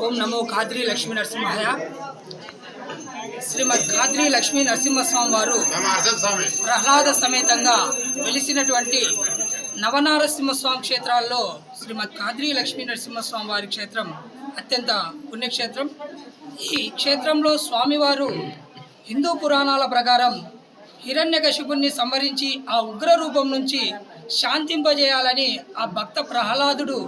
ఓం నమో ఖాద్రి లక్ష్మీ నరసింహాయ. శ్రీమద్ ఖాద్రి లక్ష్మీ నరసింహస్వామి వారు ప్రహ్లాద సమేతంగా వెలిసినటువంటి నవనారసింహస్వామి క్షేత్రాల్లో శ్రీమద్ ఖాద్రి లక్ష్మీ నరసింహస్వామి వారి క్షేత్రం అత్యంత పుణ్యక్షేత్రం. ఈ క్షేత్రంలో స్వామివారు హిందూ పురాణాల ప్రకారం హిరణ్యకశిపుణ్ణి సంహరించి ఆ ఉగ్ర రూపం నుంచి శాంతింపజేయాలని ఆ భక్త ప్రహ్లాదుడు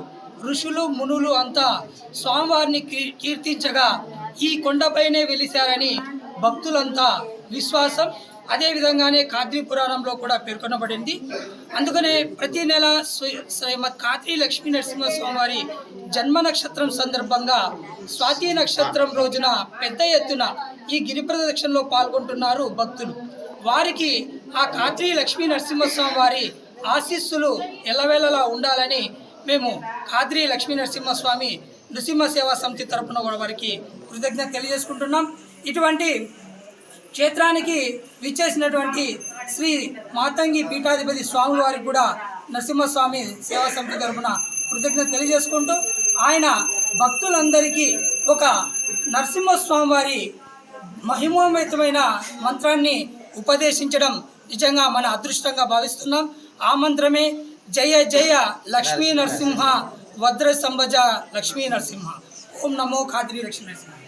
ఋషులు మునులు అంతా స్వామివారిని కీ- కీర్తించగా ఈ కొండపైనే వెలిశారని భక్తులంతా విశ్వాసం. అదే విధంగానే కాత్రి పురాణంలో కూడా పేర్కొనబడింది. అందుకనే ప్రతి నెల శ్రీ- శ్రీమద్ లక్ష్మీ నరసింహస్వామి వారి జన్మ నక్షత్రం సందర్భంగా స్వాతి నక్షత్రం రోజున పెద్ద ఎత్తున ఈ గిరి ప్రదక్షిణలో పాల్గొంటున్నారు భక్తులు. వారికి ఆ కాత్రి లక్ష్మీ నరసింహస్వామి వారి ఆశీస్సులు ఎల్లవేళలా ఉండాలని మేము కాద్రి లక్ష్మీ నరసింహస్వామి నృసింహ సేవా సమితి తరపున కూడా వారికి కృతజ్ఞత తెలియజేసుకుంటున్నాం. ఇటువంటి క్షేత్రానికి విచ్చేసినటువంటి శ్రీ మాతంగి పీఠాధిపతి స్వామి వారికి కూడా నరసింహస్వామి సేవా సమితి తరపున కృతజ్ఞత తెలియజేసుకుంటూ ఆయన భక్తులందరికీ ఒక నరసింహస్వామి వారి మహిమోమితమైన మంత్రాన్ని ఉపదేశించడం నిజంగా మన అదృష్టంగా భావిస్తున్నాం. ఆ మంత్రమే జయ జయ లక్ష్మీ నరసింహ వద్ర సంభజ లక్ష్మీ నరసింహ ఓం నమో ఖాద్రి లక్ష్మీ నరసింహ